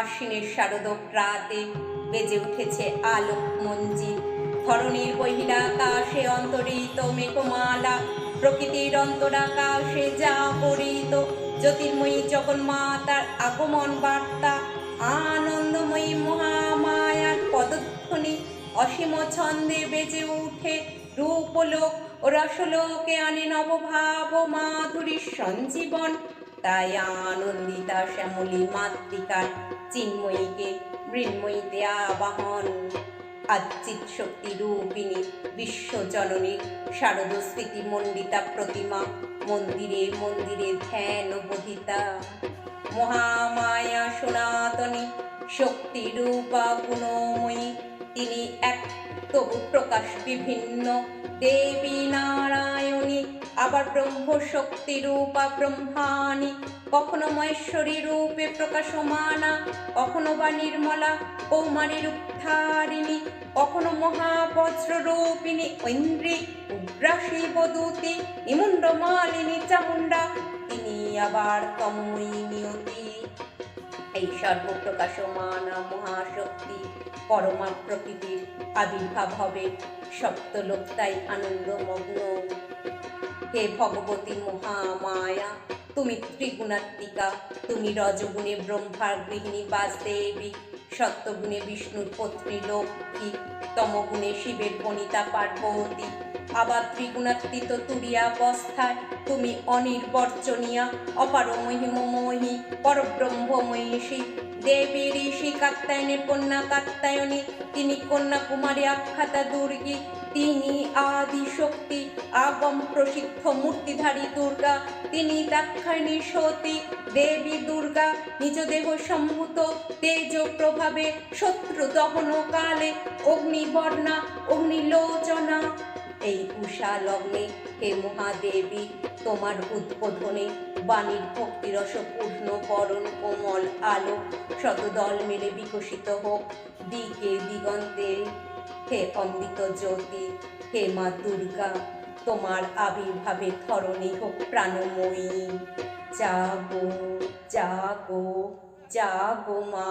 আশ্বিনের শারদ প্রাতে বেজে উঠেছে আলোক মঞ্জিল। ধরণীর বহিরাকাশে অন্তরিত মেঘমালা, প্রকৃতির অন্তরাকাশে যা পরিত, জ্যোতির্ময়ী জগন্মাতার আগমন বার্তা, আনন্দময়ী মহামায়ার পদধ্বনি, অসীম ছন্দে বেজে উঠে রূপলোক ও রসলোকে আনে নবভাব মাধুরীর সঞ্জীবন। তাই আনন্দিতা শ্যামলী মাতৃকার চিন্ময়ীকে বিশ্বজননীর শারদ স্মৃতি প্রতিমা, মন্দিরে মন্দিরে ধ্যান মহামায়া সনাতনী শক্তি রূপা গুণময়ী, তিনি এক তবু প্রকাশ বিভিন্ন দেবী আবার ব্রহ্ম শক্তি রূপা ব্রহ্মাণি। কখনো মহেশ্বরী রূপে প্রকাশমানা, কখনো বা নির্মলা কৌমারী রূপধারিণী কখনো মহাবজ্র রূপিণী ঐন্দ্রী উগ্রাসী বদূতি নিমুণ্ড মালিনী চামুণ্ডা, তিনি আবার তময়ী নিয়তি। এই সর্বপ্রকাশমানা মহাশক্তি পরমা প্রকৃতির আবির্ভাব হবে সপ্তলোক আনন্দমগ্ন। হে ভগবতী মহামায়া, তুমি ত্রিগুণাত্মিকা, তুমি রজগুণে ব্রহ্মার গৃহিণী বাসদেবী সত্যগুণে বিষ্ণুর পত্নী লক্ষ্মী, তমগুণে শিবের বনিতা পার্বতী। আবার ত্রিগুণাত্মিত তুরিয়াবস্থায় তুমি অনির্বর্চনীয়া অপার মহিমময়ী পরব্রহ্মময়ীষী দেবী ঋষি কাত্যায়নের কন্যা কাত্যায়নী, তিনি কন্যাকুমারী আখ্যাতা দুর্গী, তিনি আদি শক্তি আগম প্রসিদ্ধ মূর্তিধারী দুর্গা, তিনি দাক্ষায়ণী সতী, দেবী দুর্গা, নিজ দেহ সম্ভূত প্রভাবে শত্রু দহন কালে অগ্নিবর্ণা অগ্নিলোচনা এই উষা লগ্নে হে মহাদেবী, তোমার উদ্বোধনে বাণীর ভক্তিরস পূর্ণ বরণ কোমল আলো শতদল মেলে বিকশিত হোক। দিকে দিগন্তে, হে অমৃত জ্যোতি, হে মা দুর্গা, তোমার আবির্ভাবে ধরণী হোক প্রাণময়ী। জাগো জাগো জাগো মা।